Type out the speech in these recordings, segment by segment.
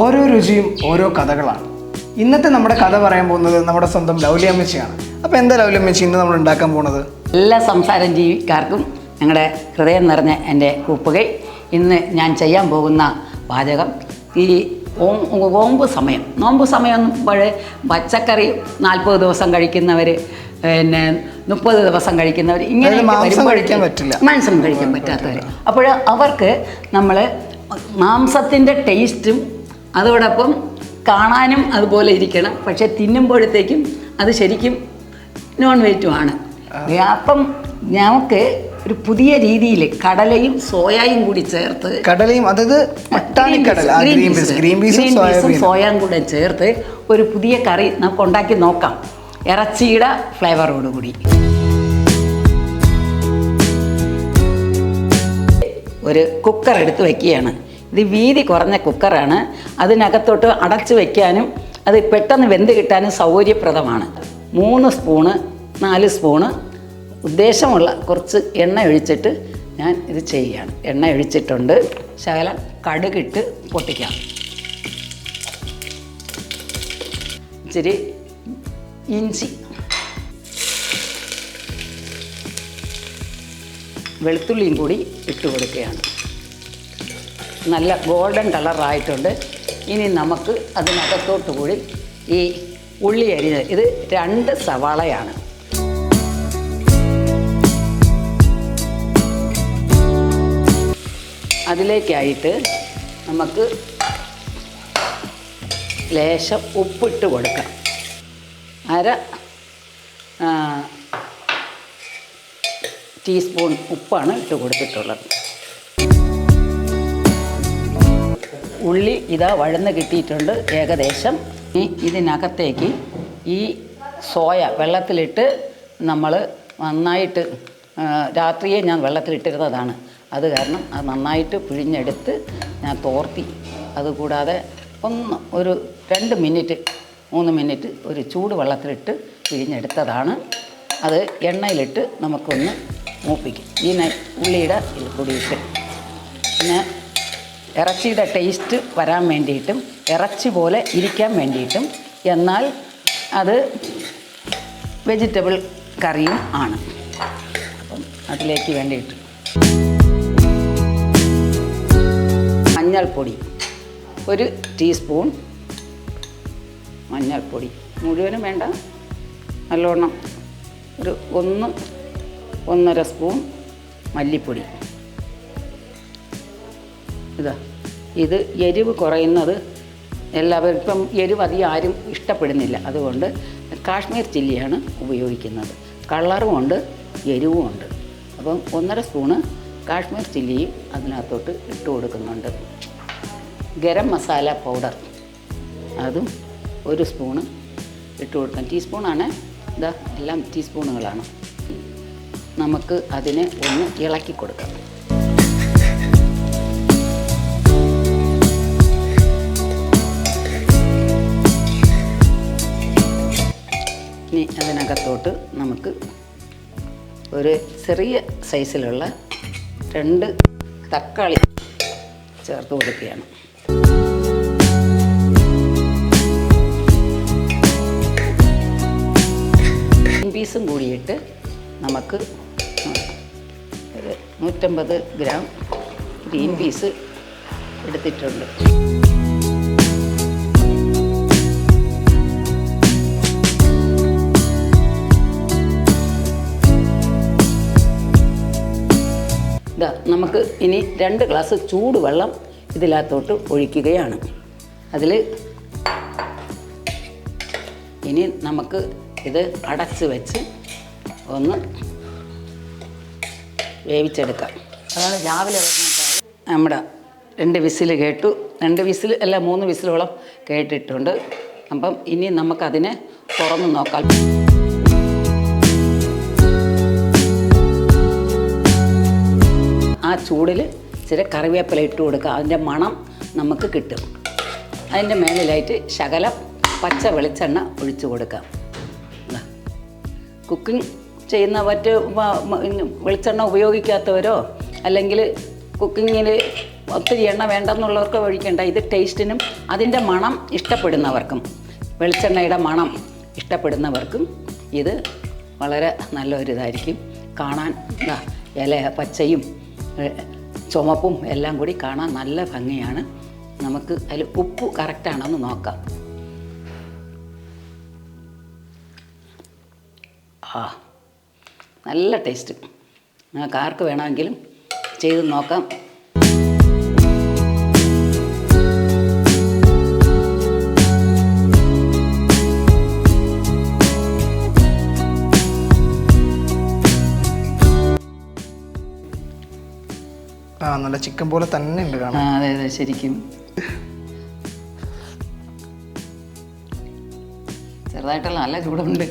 ഓരോ രുചിയും ഓരോ കഥകളാണ്. ഇന്നത്തെ നമ്മുടെ കഥ പറയാൻ പോകുന്നത് നമ്മുടെ സ്വന്തം ലൗലിയമ്മച്ചിയാണ് അപ്പോൾ എന്താ ലൗലിയമ്മച്ചി ഇന്ന് നമ്മൾ ഉണ്ടാക്കാൻ പോകുന്നത്? എല്ലാ സംസാരം ജീവിക്കാർക്കും ഞങ്ങളുടെ ഹൃദയം നിറഞ്ഞ എന്റെ കൂപ്പുകൈ. ഇന്ന് ഞാൻ ചെയ്യാൻ പോകുന്ന പാചകം ഈ ഓം നോമ്പ് സമയം. നോമ്പ് സമയം പഴയ പച്ചക്കറി നാൽപ്പത് ദിവസം കഴിക്കുന്നവർ പിന്നെ മുപ്പത് ദിവസം കഴിക്കുന്നവർ ഇങ്ങനെ മാംസം കഴിക്കാൻ പറ്റില്ല. മാംസം കഴിക്കാൻ പറ്റാത്തവർ അപ്പോൾ അവർക്ക് നമ്മൾ മാംസത്തിന്റെ ടേസ്റ്റും അതോടൊപ്പം കാണാനും അതുപോലെ ഇരിക്കണം. പക്ഷെ തിന്നുമ്പോഴത്തേക്കും അത് ശരിക്കും നോൺ വെജുമാണ് അപ്പം ഞങ്ങൾക്ക് ഒരു പുതിയ രീതിയിൽ കടലയും സോയായും കൂടി ചേർത്ത് കടലയും അതായത് ഗ്രീൻ പീസ് സോയായും കൂടെ ചേർത്ത് ഒരു പുതിയ കറി നമുക്ക് ഉണ്ടാക്കി നോക്കാം. ഇറച്ചിയുടെ ഫ്ലേവറോടുകൂടി ഒരു കുക്കർ എടുത്ത് വെക്കുകയാണ്. ഇത് വീതി കുറഞ്ഞ കുക്കറാണ്. അതിനകത്തോട്ട് അടച്ചു വയ്ക്കാനും അത് പെട്ടെന്ന് വെന്ത് കിട്ടാനും സൗകര്യപ്രദമാണ്. മൂന്ന് സ്പൂണ് നാല് സ്പൂണ് ഉദ്ദേശമുള്ള കുറച്ച് എണ്ണ ഒഴിച്ചിട്ട് ഞാൻ ഇത് ചെയ്യുകയാണ്. എണ്ണ ഒഴിച്ചിട്ടുണ്ട്. ശകലം കടുകിട്ട് പൊട്ടിക്കാം. ഇച്ചിരി ഇഞ്ചി. വെളുത്തുള്ളിയും കൂടി ഇട്ട് കൊടുക്കുകയാണ്. നല്ല ഗോൾഡൻ കളറായിട്ടുണ്ട്. ഇനി നമുക്ക് അതിനകത്തോട്ട് കൂടി ഈ ഉള്ളി അരിഞ്ഞത് ഇത് രണ്ട് സവാളയാണ്. അതിലേക്കായിട്ട് നമുക്ക് ലേശം ഉപ്പിട്ട് കൊടുക്കാം. അര ടീസ്പൂൺ ഉപ്പാണ് ഇട്ട് കൊടുത്തിട്ടുള്ളത്. ഉള്ളി ഇതാ വഴന്ന് കിട്ടിയിട്ടുണ്ട് ഏകദേശം. ഈ ഇതിനകത്തേക്ക് ഈ സോയ വെള്ളത്തിലിട്ട് നമ്മൾ നന്നായിട്ട് രാത്രിയെ ഞാൻ വെള്ളത്തിലിട്ടിരുന്നതാണ്. അത് കാരണം അത് നന്നായിട്ട് പിഴിഞ്ഞെടുത്ത് ഞാൻ തോർത്തി. അതുകൂടാതെ ഒന്ന് ഒരു രണ്ട് മിനിറ്റ് മൂന്ന് മിനിറ്റ് ഒരു ചൂട് വെള്ളത്തിലിട്ട് പിഴിഞ്ഞെടുത്തതാണ്. അത് എണ്ണയിലിട്ട് നമുക്കൊന്ന് മൂപ്പിക്കും. ഈ ഉള്ളിയുടെ കൂടിയിട്ട്. പിന്നെ ഇറച്ചിയുടെ ടേസ്റ്റ് വരാൻ വേണ്ടിയിട്ടും ഇറച്ചി പോലെ ഇരിക്കാൻ വേണ്ടിയിട്ടും എന്നാൽ അത് വെജിറ്റബിൾ കറിയും ആണ്. അപ്പം അതിലേക്ക് വേണ്ടിയിട്ട് മഞ്ഞൾപ്പൊടി ഒരു ടീസ്പൂൺ മഞ്ഞൾപ്പൊടി. മുഴുവനും വേണ്ട. നല്ലോണം ഒരു ഒന്ന് ഒന്നര സ്പൂൺ മല്ലിപ്പൊടി. ഇതാ ഇത് എരിവ് കുറയുന്നത് എല്ലാവരും ഇപ്പം എരിവ് അധികം ആരും ഇഷ്ടപ്പെടുന്നില്ല. അതുകൊണ്ട് കാശ്മീർ ചില്ലിയാണ് ഉപയോഗിക്കുന്നത്. കളറും എരിവുമുണ്ട് അപ്പം ഒന്നര സ്പൂണ് കാശ്മീർ ചില്ലിയും അതിനകത്തോട്ട് ഇട്ട് കൊടുക്കുന്നുണ്ട്. ഗരം മസാല പൗഡർ. അതും ഒരു സ്പൂണ് ഇട്ട് കൊടുക്കാം ടീസ്പൂണാണ് ഇതാ എല്ലാം ടീസ്പൂണുകളാണ്. നമുക്ക് അതിനെ ഒന്ന് ഇളക്കി കൊടുക്കാം. ഇനി അതിനകത്തോട്ട് നമുക്ക് ഒരു ചെറിയ സൈസിലുള്ള രണ്ട് തക്കാളി ചേർത്ത് കൊടുക്കുകയാണ്. പീസും കൂടിയിട്ട് നമുക്ക് ഒരു നൂറ്റമ്പത് ഗ്രാം ഗ്രീൻ പീസ് എടുത്തിട്ടുണ്ട്. ഇതാ നമുക്ക് ഇനി രണ്ട് ഗ്ലാസ് ചൂടുവെള്ളം ഇതിനകത്തോട്ട് ഒഴിക്കുകയാണ്. അതിൽ ഇനി നമുക്ക് ഇത് അടച്ച് വെച്ച് ഒന്ന് വേവിച്ചെടുക്കാം. അതാണ് രാവിലെ നമ്മുടെ രണ്ട് വിസിൽ കേട്ടു. രണ്ട് വിസിൽ അല്ല മൂന്ന് വിസിലോളം കേട്ടിട്ടുണ്ട്. അപ്പം ഇനി നമുക്കതിനെ തുറന്ന് നോക്കാം. ചൂടിൽ ഇച്ചിരി കറിവേപ്പില ഇട്ട് കൊടുക്കുക. അതിന്റെ മണം നമുക്ക് കിട്ടും. അതിന്റെ മേലിലായിട്ട് ശകലം പച്ച വെളിച്ചെണ്ണ ഒഴിച്ചു കൊടുക്കാം കുക്കിംഗ് ചെയ്യുന്ന മറ്റ് വെളിച്ചെണ്ണ ഉപയോഗിക്കാത്തവരോ അല്ലെങ്കിൽ കുക്കിങ്ങിൽ ഒത്തിരി എണ്ണ വേണ്ടെന്നുള്ളവർക്ക് ഒഴിക്കേണ്ട. ഇത് ടേസ്റ്റിനും അതിന്റെ മണം ഇഷ്ടപ്പെടുന്നവർക്കും വെളിച്ചെണ്ണയുടെ മണം ഇഷ്ടപ്പെടുന്നവർക്കും ഇത് വളരെ നല്ലൊരിതായിരിക്കും. കാണാൻ ഇല പച്ചയും ചുമപ്പും എല്ലാം കൂടി കാണാൻ നല്ല ഭംഗിയാണ്. നമുക്ക് അതിൽ ഉപ്പ് കറക്റ്റാണെന്ന് നോക്കാം. ആ നല്ല ടേസ്റ്റ് നിങ്ങൾക്ക് ആർക്ക് വേണമെങ്കിലും ചെയ്ത് നോക്കാം. ആ നല്ല ചിക്കൻ പോലെ തന്നെ ഉണ്ട് കാണാൻ. അതെ അതെ ശരിക്കും. ചെറുതായിട്ടുള്ള നല്ല ചൂടുണ്ട്.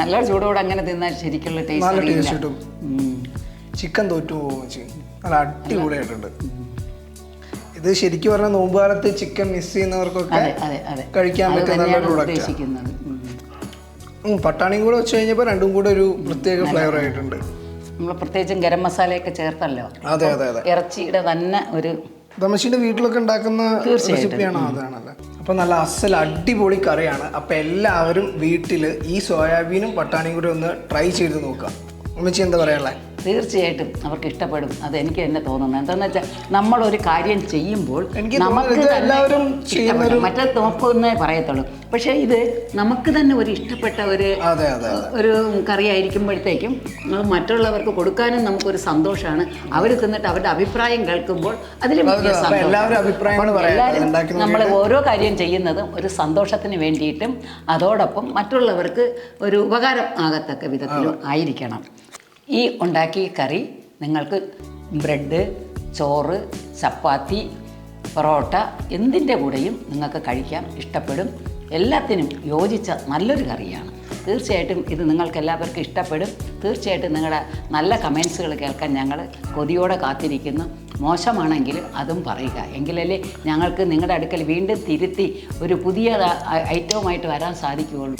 നല്ല ചൂടോടെ അങ്ങനെ തിന്നാൽ ശരിക്കുള്ള നല്ല ടേസ്റ്റ് ടേസ്റ്റ് കിട്ടും. ചിക്കൻ തോറ്റു പോകും വെച്ച് നല്ല അടിപൊളിയായിട്ടുണ്ട്. ഇത് ശരിക്കും പറഞ്ഞാൽ നോമ്പുകാലത്ത് ചിക്കൻ മിസ് ചെയ്യുന്നവർക്കൊക്കെ അതെ അതെ അതെ. കഴിക്കാൻ അത് പറ്റുന്ന തന്നെയാണ് പ്രോഡക്റ്റ് ഉദ്ദേശിക്കുന്നത്. പട്ടാണിയും കൂടെ വെച്ച് കഴിഞ്ഞപ്പോൾ രണ്ടും കൂടെ ഒരു പ്രത്യേക ഫ്ലേവർ ആയിട്ടുണ്ട്. നമ്മൾ പ്രത്യേകിച്ചും ഗരം മസാലയൊക്കെ ചേർത്തല്ലോ. അതെ അതെ അതെ. ഇറച്ചിയുടെ തന്നെ ഒരു ദമശിന്റെ വീട്ടിലൊക്കെ ഉണ്ടാക്കുന്ന. റെസിപ്പിയാണ്? അതാണല്ലേ. അപ്പൊ നല്ല അസൽ അടിപൊളി കറിയാണ്. അപ്പൊ എല്ലാവരും വീട്ടിൽ ഈ സോയാബീനും പട്ടാണിയും കൂടി ഒന്ന് ട്രൈ ചെയ്ത് നോക്കുക. ഉമ്മച്ചി എന്താ പറയാനുള്ളേ? തീർച്ചയായിട്ടും അവർക്ക് ഇഷ്ടപ്പെടും. അത് എനിക്ക് തന്നെ തോന്നുന്നത് എന്താണെന്ന് വെച്ചാൽ നമ്മളൊരു കാര്യം ചെയ്യുമ്പോൾ നമുക്ക് എല്ലാവരും മറ്റേ നോക്കുന്നേ പറയത്തുള്ളൂ. പക്ഷേ ഇത് നമുക്ക് തന്നെ ഒരു ഇഷ്ടപ്പെട്ട ഒരു ഒരു കറി ആയിരിക്കുമ്പോഴത്തേക്കും മറ്റുള്ളവർക്ക് കൊടുക്കാനും നമുക്കൊരു സന്തോഷമാണ്. അവർ തിന്നിട്ട് അവരുടെ അഭിപ്രായം കേൾക്കുമ്പോൾ വലിയ എല്ലാവരും നമ്മൾ ഓരോ കാര്യം ചെയ്യുന്നതും ഒരു സന്തോഷത്തിന് വേണ്ടിയിട്ടും അതോടൊപ്പം മറ്റുള്ളവർക്ക് ഒരു ഉപകാരം ആകത്തക്ക വിധത്തിലും ആയിരിക്കണം. ഈ ഉണ്ടാക്കിയ കറി നിങ്ങൾക്ക് ബ്രെഡ് ചോറ് ചപ്പാത്തി പൊറോട്ട എന്തിന്റെ കൂടെയും നിങ്ങൾക്ക് കഴിക്കാൻ ഇഷ്ടപ്പെടും. എല്ലാത്തിനും യോജിച്ച നല്ലൊരു കറിയാണ്. തീർച്ചയായിട്ടും ഇത് നിങ്ങൾക്ക് എല്ലാവർക്കും ഇഷ്ടപ്പെടും. തീർച്ചയായിട്ടും നിങ്ങളുടെ നല്ല കമൻസുകൾ കേൾക്കാൻ ഞങ്ങൾ കൊതിയോടെ കാത്തിരിക്കുന്നു. മോശമാണെങ്കിൽ അതും പറയുക. എങ്കിലല്ലേ ഞങ്ങൾക്ക് നിങ്ങളുടെ അടുക്കൽ വീണ്ടും തിരുത്തി ഒരു പുതിയ ഐറ്റവുമായിട്ട് വരാൻ സാധിക്കുകയുള്ളൂ.